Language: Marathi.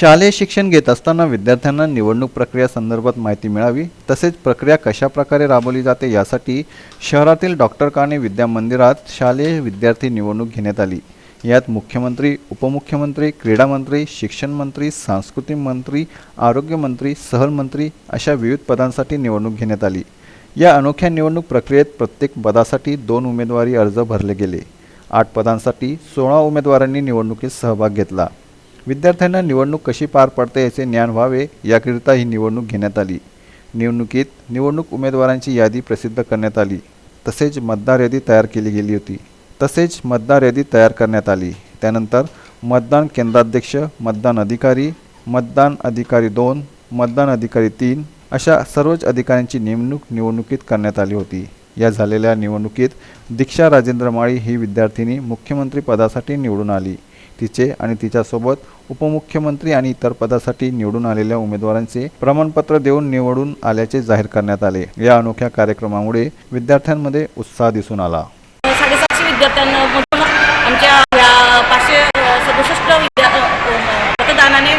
शालेय शिक्षण घेत असताना विद्यार्थ्यांना निवडणूक प्रक्रिया संदर्भात माहिती मिळावी तसेच प्रक्रिया कशा प्रकारे राबवली जाते यासाठी शहरातील डॉक्टर काणे विद्या मंदिरात शालेय विद्यार्थी निवडणूक घेण्यात आली. यात मुख्यमंत्री उपमुख्यमंत्री क्रीडा मंत्री शिक्षण मंत्री सांस्कृतिक मंत्री आरोग्यमंत्री सहलमंत्री अशा विविध पदांसाठी निवडणूक घेण्यात आली. या अनोख्या निवडणूक प्रक्रियेत प्रत्येक पदासाठी दोन उमेदवारी अर्ज भरले गेले. आठ पदांसाठी सोळा उमेदवारांनी निवडणुकीत सहभाग घेतला. विद्यार्थ्यांना निवडणूक कशी पार पडते याचे ज्ञान व्हावे याकरिता ही निवडणूक घेण्यात आली. निवडणुकीत निवडणूक उमेदवारांची यादी प्रसिद्ध करण्यात आली. तसेच मतदार यादी तयार केली गेली होती. तसेच मतदार यादी तयार करण्यात आली. त्यानंतर मतदान केंद्राध्यक्ष मतदान अधिकारी मतदान अधिकारी दोन मतदान अधिकारी तीन अशा सर्वच अधिकाऱ्यांची नेमणूक निवडणुकीत करण्यात आली होती. या झालेल्या निवडणुकीत दीक्षा राजेंद्र माळी ही विद्यार्थिनी मुख्यमंत्री पदासाठी निवडून आली. तिचे आणि तिच्यासोबत उपमुख्यमंत्री आणि इतर पदासाठी निवडून आलेल्या उमेदवारांचे प्रमाणपत्र देऊन निवडून आल्याचे जाहीर करण्यात आले. या अनोख्या कार्यक्रमामुळे विद्यार्थ्यांमध्ये उत्साह दिसून आला. विद्यार्थ्यांना आमच्या पाचशे सदुसष्ट मतदानाने